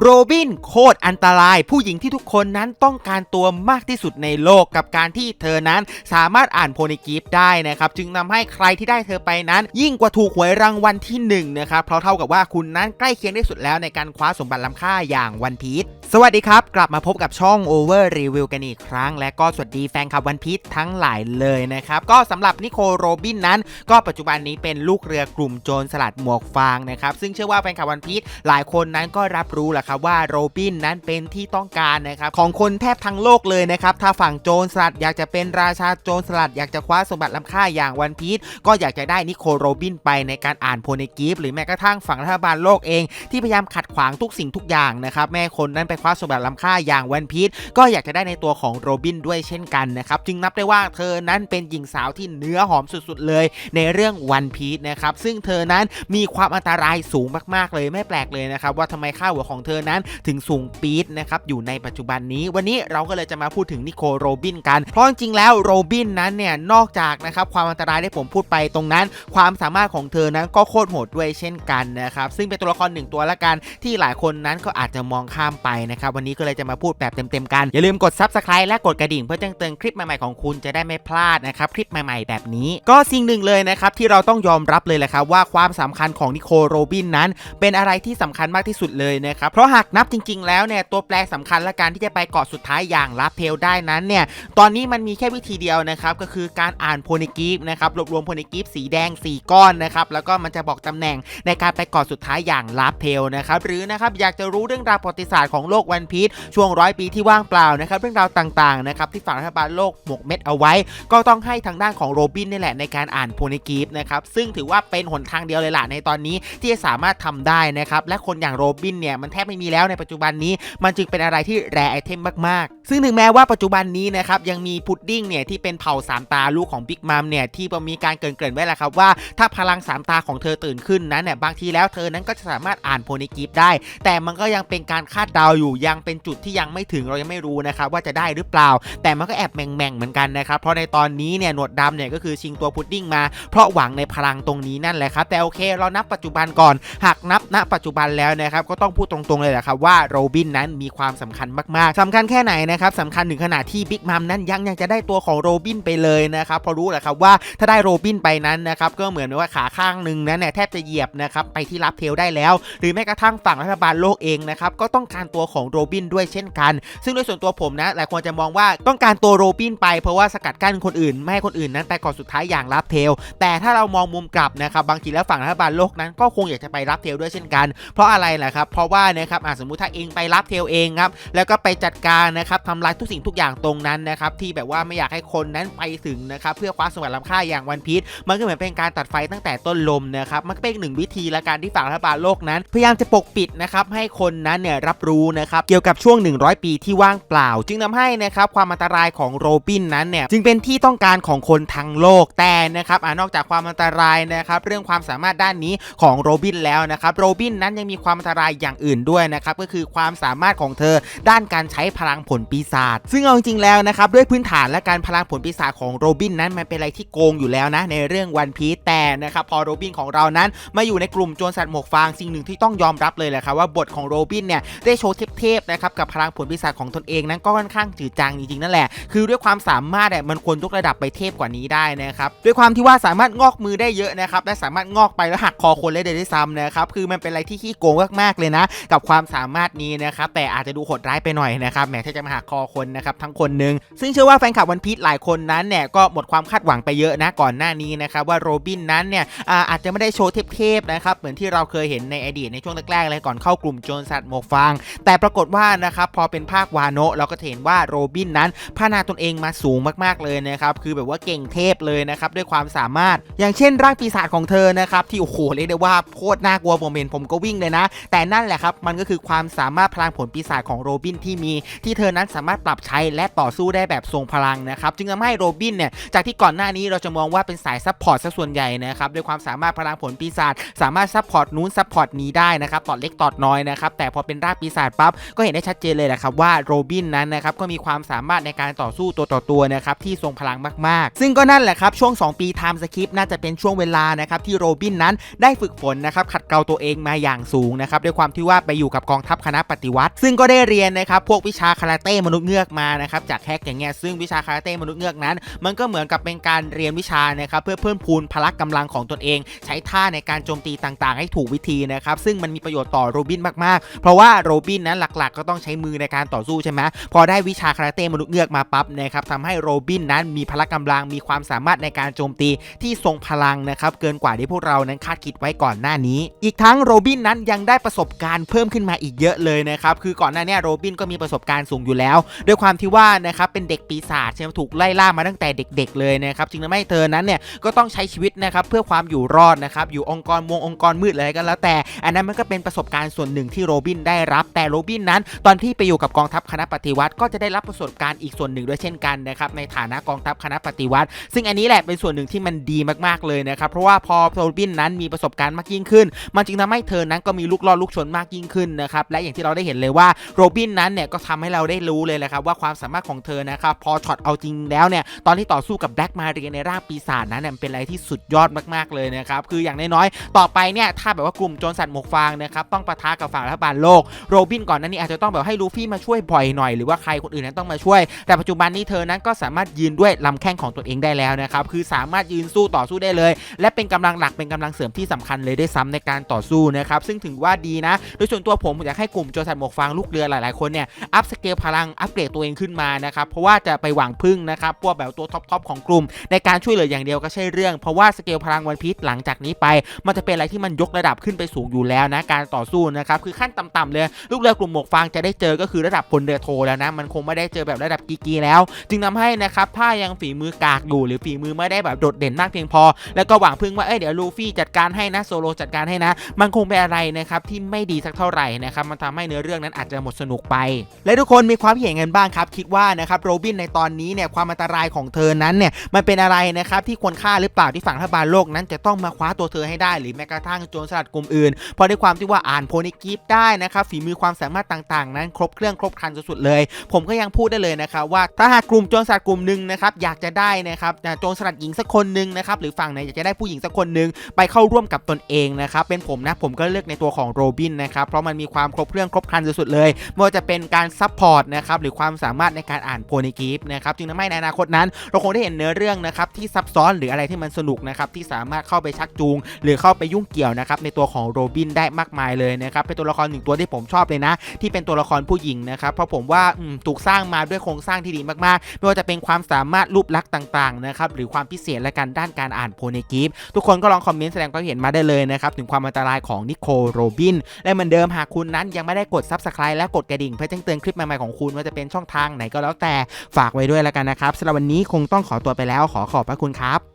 โรบินโคตรอันตราย ผู้หญิงที่ทุกคนนั้นต้องการตัวมากที่สุดในโลกกับการที่เธอนั้นสามารถอ่านโพนิกิฟได้นะครับ จึงนำให้ใครที่ได้เธอไปนั้น ยิ่งกว่าถูกหวยรางวัลที่1นะครับเพราะเท่ากับว่าคุณนั้นใกล้เคียงที่สุดแล้วในการคว้าสมบัติล้ำค่าอย่างวันพีช สวัสดีครับ กลับมาพบกับช่อง Over Review กันอีกครั้ง และก็สวัสดีแฟนคลับวันพีชทั้งหลายเลยนะครับ ก็สำหรับนิโคโรบินนั้น ก็ปัจจุบันนี้เป็นลูกเรือกลุ่มโจรสลัดหมวกฟางนะครับ ซึ่งเชื่อว่าแฟนคลับวันพีชหลายคนนั้นก็รับรู้แหละครับว่าโรบินนั้นเป็นที่ต้องการนะครับของคนแทบทั้งโลกเลยนะครับถ้าฝั่งโจรสลัดอยากจะเป็นราชาโจรสลัดอยากจะคว้าสมบัติล้ำค่าอย่างวันพีชก็อยากจะได้นิโคโรบินไปในการอ่านโพเนกีฟหรือแม้กระทั่งฝั่งรัฐบาลโลกเองที่พยายามขัดขวางทุกสิ่งทุกอย่างนะครับแม่คนนั้นไปคว้าสมบัติล้ำค่าอย่างวันพีชก็อยากจะได้ในตัวของโรบินด้วยเช่นกันนะครับจึงนับได้ว่าเธอนั้นเป็นหญิงสาวที่เนื้อหอมสุดๆเลย ในเรื่องวันพีชนะครับซึ่งเธอนั้นมีความอันตรายสูงมากๆเลยไม่แปลกเลยนะครับว่าทำไมค่าหัวของเธอนั้นถึงสูงปี๊ดนะครับอยู่ในปัจจุบันนี้วันนี้เราก็เลยจะมาพูดถึงนิโคลโรบินกัน เพราะจริงแล้วโรบินนั้นเนี่ยนอกจากนะครับความอันตรายที่ผมพูดไปตรงนั้น ความสามารถของเธอนั้นก็โคตรโหดด้วยเช่นกันนะครับซึ่งเป็นตัวละครหนึ่งตัวละกันที่หลายคนนั้นก็อาจจะมองข้ามไปนะครับ วันนี้ก็เลยจะมาพูดแบบเต็มๆกัน อย่าลืมกด Subscribe และกดกระดิ่งเพื่อแจ้งเตือนคลิปใหม่ๆของคุณจะได้ไม่พลาดนะครับคลิปใหม่ๆ แบบนี้ ก็สิ่งหนึ่งเลยนะครับที่เราต้องยอมรับเลยแหละครับว่าความสำคัญของนิโคโรบินนั้น เป็นอะไรที่สำคัญมากที่สุดเลยนะครับเพราะหากนับจริง ๆ แล้วเนี่ยตัวแปรสำคัญและการที่จะไปเกาะสุดท้ายอย่างลาเพลได้นั้นเนี่ยตอนนี้มันมีแค่วิธีเดียวนะครับก็คือการอ่านโพนิกีฟนะครับรวบรวมโพนิกีฟสีแดง 4 ก้อนนะครับแล้วก็มันจะบอกตำแหน่งในการไปเกาะสุดท้ายอย่างลาเพลนะครับหรือนะครับอยากจะรู้เรื่องราวประวัติศาสตร์ของโลลกวันพีชช่วงร้อยปีที่ว่างเปล่านะครับเรื่องราวต่างๆนะครับที่ฝั่งรัฐบาลโลกหมกเม็ดเอาไว้ ก็ต้องให้ทางด้านของโรบินนี่แหละในการอ่านโพนิกีฟนะครับซึ่งถือว่าเป็นหนทางเดียวเลยล่ะในตอนนี้ที่จะสามารถทำได้นะครับและคนอย่างโรบินเนี่ยมันแทบไม่มีแล้วในปัจจุบันนี้ มันจึงเป็นอะไรที่แรไอเทมมากๆ ซึ่งถึงแม้ว่าปัจจุบันนี้นะครับยังมีพุดดิ้งเนี่ยที่เป็นเผ่าสามตาลูกของบิ๊กมัมเนี่ยที่มีการเกรินๆไว้แหละครับว่าถ้าพลังสามตาของเธอตื่นขึ้นนั้นเนี่ยบางทีแล้วเธอนั้นก็จะสามารถอ่านโพนิกีฟได้ แต่มันก็ยังเป็นการคาดเดาอยู่ยังเป็นจุดที่ยังไม่ถึงเรายังไม่รู้นะครับว่าจะได้หรือเปล่า แต่มันก็แอบแม่งๆเหมือนกันนะครับเพราะในตอนนี้เนี่ยหนวดดำเนี่ยก็คือชิงตัวพุดดิ้งมา เพราะหวังในพลังตรงนี้นั่นแหละครับแต่โอเคเรานับปัจจุบันก่อนหากนับณปัจจุบันแล้วนะครับก็ต้องพูดตรงๆเลยแหละครับว่าโรบินนั้นมีความสำคัญมากๆสำคัญแค่ไหนนะครับสำคัญถึงขนาดที่บิ๊กมัมนั้นยังยังจะได้ตัวของโรบินไปเลยนะครับเพราะรู้แหละครับว่าถ้าได้โรบินไปนั้นนะครับก็เหมือนว่าขาข้างหนึ่งนั้นเนี่ยแทบจะเหยียบนะครับไปที่รับเทลได้แล้ว หรือแม้กระทั่งฝั่งรัฐบาลโลกเองนะครับก็ต้องการตัวของโรบินด้วยเช่นกัน ซึ่งโดยส่วนตัวผมนะ หลายคนจะมองว่าต้องการตัวโรบินไปเพราะว่าสกัดกั้นคนอื่น ไม่ให้คนอื่นนั้นไปก่อนสุดท้ายอย่างรับเทล แต่ถ้าเรามองมุมกลับนะครับบางทีแล้วฝั่งรัฐบาลโลกนั้นก็คงอยากจะไปรับเทลด้วยเช่นกัน เพราะอะไรล่ะครับ เพราะว่านะครับอะสมมุติถ้าเองไปรับเทลเองครับแล้วก็ไปจัดการนะครับทำลายทุกสิ่งทุกอย่างตรงนั้นนะครับที่แบบว่าไม่อยากให้คนนั้นไปถึงนะครับเพื่อคว้าสมบัติล้ำค่าอย่างวันพีชมันก็เหมือนเป็นการตัดไฟตั้งแต่ต้นลมนะครับมันก็เป็นหนึ่งวิธีละการที่ฝั่งรัฐบาลโลกนั้น พยายามจะปกปิดนะครับให้คนนั้นเนี่ยรับรู้นะครับเกี่ยวกับช่วง 100 ปีที่ว่างเปล่า จึงทำให้นะครับความอันตรายของโรบินนั้นเนี่ยจึงเป็นที่ต้องการของคนทั้งโลกแต่นะครับอนอกจากความอันตรายนะครับเรื่องความสามารถด้านนี้ของโรบินแล้วนะครับโรบินนั้นยังมีความอันตรายอย่างอื่นด้วยนะครับก็คือความสามารถของเธอด้านการใช้พลังผลปีศาจซึ่งเอาจริงๆแล้วนะครับด้วยพื้นฐานและการพลังผลปีศาจของโรบินนั้นมันเป็นอะไรที่โกงอยู่แล้วนะในเรื่องวันพีซแต่นะครับพอโรบินของเรานั้นมาอยู่ในกลุ่มโจรสัตว์หมวกฟางสิ่งหนึ่งที่ต้องยอมรับเลยแหละครับว่าบทของโรบินเนี่ยได้โชว์เทเทพนะครับกับพลังผลปีศาจของตนเองนั้นก็ค่อนข้างจืดจางจริงๆนั่นแหละคือด้วยความสามารถเนี่ยมันควรยกระดับไปเทพกว่านี้ได้นะครับด้วยความที่ว่าสามารถงอกมือได้เยอะนะครับและสามารถงอกไปแล้วหักคอคนเลยได้ด้วยซ้ำนะครับคือมันเป็นอะไรที่ขี้โกงมากๆเลยนะ กับความสามารถนี้นะครับแต่อาจจะดูโหดร้ายไปหน่อยนะครับแหมถ้าจะมาหักคอคนนะครับทั้งคนหนึงซึ่งเชื่อว่าแฟนคลับวันพีชหลายคนนั้นเนี่ยก็หมดความคาดหวังไปเยอะนะก่อนหน้านี้นะครับว่าโรบินนั้นเนี่ยอาอาจจะไม่ได้โชว์เทพๆนะครับเหมือนที่เราเคยเห็นในอดีตในช่วงแรกๆเลยก่อนเข้ากลุ่มโจรสัตว์หมวกฟางแต่ปรากฏว่านะครับพอเป็นภาควาโนะเราก็เห็นว่าโรบินนั้นพัฒนาตนเองมาสูงมากๆเลยนะครับคือแบบว่าเก่งเทพเลยนะครับด้วยความสามารถ อย่างเช่นร่างปีศาจของเธอนะครับที่โอ้โหเรียกได้ว่าโคตรน่ากลัวผมเห็นผมก็วิ่งเลยนะ แต่นั่นแหละครับมันก็คือความสามารถพลังผลปีศาจของโรบินที่มี ที่เธอนั้นสามารถปรับใช้และต่อสู้ได้แบบทรงพลังนะครับจึงทำให้โรบินเนี่ยจากที่ก่อนหน้านี้เราจะมองว่าเป็นสายซัพพอร์ตซะส่วนใหญ่นะครับด้วยความสามารถพลังผลปีศาจสามารถซัพพอร์ตนู้นซัพพอร์ตนี้ได้นะครับตอดเล็กตอดน้อยนะครับแต่พอเป็นร่างปีศาจปั๊บก็เห็นได้ชัดเจนเลยแหละครับว่าโรบินนั้นนะครับก็มีความสามารถในการต่อสู้ตัวต่อตัวนะครับที่ทรงพลังมากๆ ซึ่งก็นั่นแหละครับช่วง 2 ปีไทม์สคริปน่าจะเป็นช่วงเวลานะครับที่โรบินนั้นได้ฝึกฝนนะครับขัดเกลาตัวเองมาอย่างสูงนะครับด้วยความที่ว่าไปอยู่กับกองทัพคณะปฏิวัติ ซึ่งก็ได้เรียนนะครับพวกวิชาคาราเต้มนุษย์เงือกมานะครับจากแฮกอย่างเงี้ยซึ่งวิชาคาราเต้มนุษย์เงือกนั้น มันก็เหมือนกับเป็นการเรียนวิชานะครับเพื่อเพิ่มพูนพละกำลังของตนเอง ใช้ท่าในการโจมตีต่างๆ ให้ถูกวิธีนะครับซึ่งมันมีประโยชน์ต่อโรบินมากๆ เพราะว่าโรบินนั้นหลักๆ ก็ต้องใช้มือในการต่อสู้ใช่ไหมพอได้วิชาคาราเต้มนุษย์เงือกมาปั๊บนะครับทำให้โรบินนั้นมีพละกำลังมีความสามารถในการโจมตีที่ทรงพลังนะครับเกินกว่าที่พวกเรานั้นคาดคิดไว้ก่อนหน้านี้ อีกทั้งโรบินนั้นยังได้ประสบการณ์เพิ่มขึ้นมาอีกเยอะเลยนะครับคือก่อนหน้านี้โรบินก็มีประสบการณ์สูงอยู่แล้ว ด้วยความที่ว่านะครับเป็นเด็กปีศาจใช่ไหมถูกไล่ล่ามาตั้งแต่เด็ก ๆ เลยนะครับจึงทำให้เธอนั้นเนี่ยก็ต้องใช้ชีวิตนะครับเพื่อความอยู่รอดนะครับอยู่องค์กรวงองค์กรมืดอะไรก็แล้วแต่ อันนั้นมันก็เป็นประสบการณ์ส่วนหนึ่งที่โรบินได้รับแต่โรบินนั้น ตอนที่ไปอยู่กับกองทัพคณะปฏิวัติ ก็จะได้รับประสบการณ์อีกส่วนหนึ่งด้วยเช่นกันนะครับในฐานะกองทัพคณะปฏิวัติ ซึ่งอันนี้แหละเป็นส่วนหนึ่งที่มันดีมากๆเลยนะครับเพราะว่าพอโรบินนั้นมีประสบการณ์มากยิ่งขึ้น มันจึงทำให้เธอนั้นก็มีลูกล่อลูกชนมากยิ่งขึ้นนะครับและอย่างที่เราได้เห็นเลยว่าโรบินนั้นเนี่ยก็ทำให้เราได้รู้เลยแหละครับว่าความสามารถของเธอนะครับพอช็อตเอาจริงแล้วเนี่ยตอนที่ต่อสู้กับแบล็กมาเรียในร่างปีศาจนั้นเนี่ยเป็นอะไรที่สุดยอดมากๆเลยนะครับคืออย่างน้อยๆต่อไปเนี่ยถ้าแบบว่ากลุ่มโจรสัตว์หมวกฟางนะครับต้องปะทะกับฝั่งรัฐบาลโลกโรบินก่อนหนั้นนี่อาจจะต้องแบบให้ลูฟี่มาช่วยบ่อยหน่อยหรือว่าใครคนอื่นนั้นต้องมาช่วย แต่ปัจจุบันนี้เธอนั้นก็สามารถยืนด้วยลำแข้งของตัวเองได้แล้วนะครับคือสามารถยืนสู้ต่อสู้ได้เลย และเป็นกำลังหลักเป็นกำลังเสริมที่สำคัญเลยได้ซ้ำในการต่อสู้นะครับซึ่งถือว่าดีนะ โดยส่วนตัวผมอยากให้กลุ่มโจสัตว์หมวกฟางลูกเรือหลายๆคนเนี่ยอัพสเกลพลังอัปเกรดตัวเองขึ้นมานะครับเพราะว่าจะไปหวังพึ่งนะครับพวกแบบตัวท็อปๆของกลุ่ม ในการช่วยเหลืออย่างเดียวก็ใช่เรื่อง เพราะว่าสเกลพลังวันพีชหลังจากนี้ไป มันจะเป็นอะไรที่มันยกระดับขึ้นไปสูงอยู่แล้วนะการต่อสู้นะครับคือขั้นต่ำๆเลยลูกเรือกลุ่มหมวกฟางจะได้เจอก็คือระดับพลเรือโทแล้วนะ มันคงไม่ได้เจอแบบระดับกีกีแล้ว จึงทำให้นะครับถ้ายังฝีมือกากอยู่หรือฝีมือไม่ได้แบบโดดเด่นมากเพียงพอ แล้วก็หวังพึ่งว่าเอ้ยเดี๋ยวลูฟี่จัดการให้นะโซโลจัดการให้นะ มันคงเป็นอะไรนะครับที่ไม่ดีสักเท่าไหร่นะครับมันทำให้เนื้อเรื่องนั้นอาจจะหมดสนุกไป และทุกคนมีความเห็นกันบ้างครับ คิดว่านะครับโรบินในตอนนี้เนี่ยความอันตรายของเธอนั้นเนี่ยมันเป็นอะไรนะครับที่ควรค่าหรือเปล่าที่ฝั่งรัฐบาลโลกนั้นจะต้องมาคว้าตัวเธอให้ได้ หรือแม้กระทั่งโจรสลัดกลุ่มอื่นเพราะด้วยความที่ว่าอ่านโพนิกิฟได้นะครับฝีมือความสามารถต่างๆ นั้นครบเครื่องครบครันสุดๆเลย ผมก็ยังพูดได้เลยนะครับว่าถ้าหากกลุ่มโจรสลัดกลุ่มหนึ่งนะครับอยากจะได้นะครับโจรสลัดหญิงสักคนหนึ่งนะครับหรือฝั่งไหนอยากจะได้ผู้หญิงสักคนหนึ่งไปเข้าร่วมกับตนเองนะครับเป็นผมนะผมก็เลือกในตัวของโรบินนะครับเพราะมันมีความครบเครื่องครบครันสุดๆเลยไม่ว่าจะเป็นการซัพพอร์ตนะครับหรือความสามารถในการอ่านโพนิกิฟนะครับจึงทำให้ในอนาคตนั้น เราคงได้เห็นเนื้อเรื่องนะครับที่ซับซ้อนหรืออะไรที่มันสนุกนะครับที่สามารถเข้าไปชักจูง หรือเข้าไปยุ่งเกี่ยวนะครับในตัวของโรบินได้มากมายเลยนะครับเป็นตัวละครหนึ่งตัวที่ผมชอบเลยนะที่เป็นตัวละครผู้หญิงนะครับ เพราะผมว่าถูกสร้างมาด้วยโครงสร้างที่ดีมากๆ ไม่ว่าจะเป็นความสามารถรูปลักษณ์ต่างๆนะครับหรือความพิเศษและการด้านการอ่านโพเนกิฟทุกคนก็ลองคอมเมนต์แสดงความเห็นมาได้เลยนะครับถึงความอันตรายของนิโคลโรบิน และเหมือนเดิมหากคุณนั้นยังไม่ได้กด Subscribe และกดกระดิ่งเพื่อแจ้งเตือนคลิปใหม่ๆของคุณว่าจะเป็นช่องทางไหนก็แล้วแต่ฝากไว้ด้วยแล้วกันนะครับสำหรับวันนี้คงต้องขอตัวไปแล้วขอขอบพระคุณครับ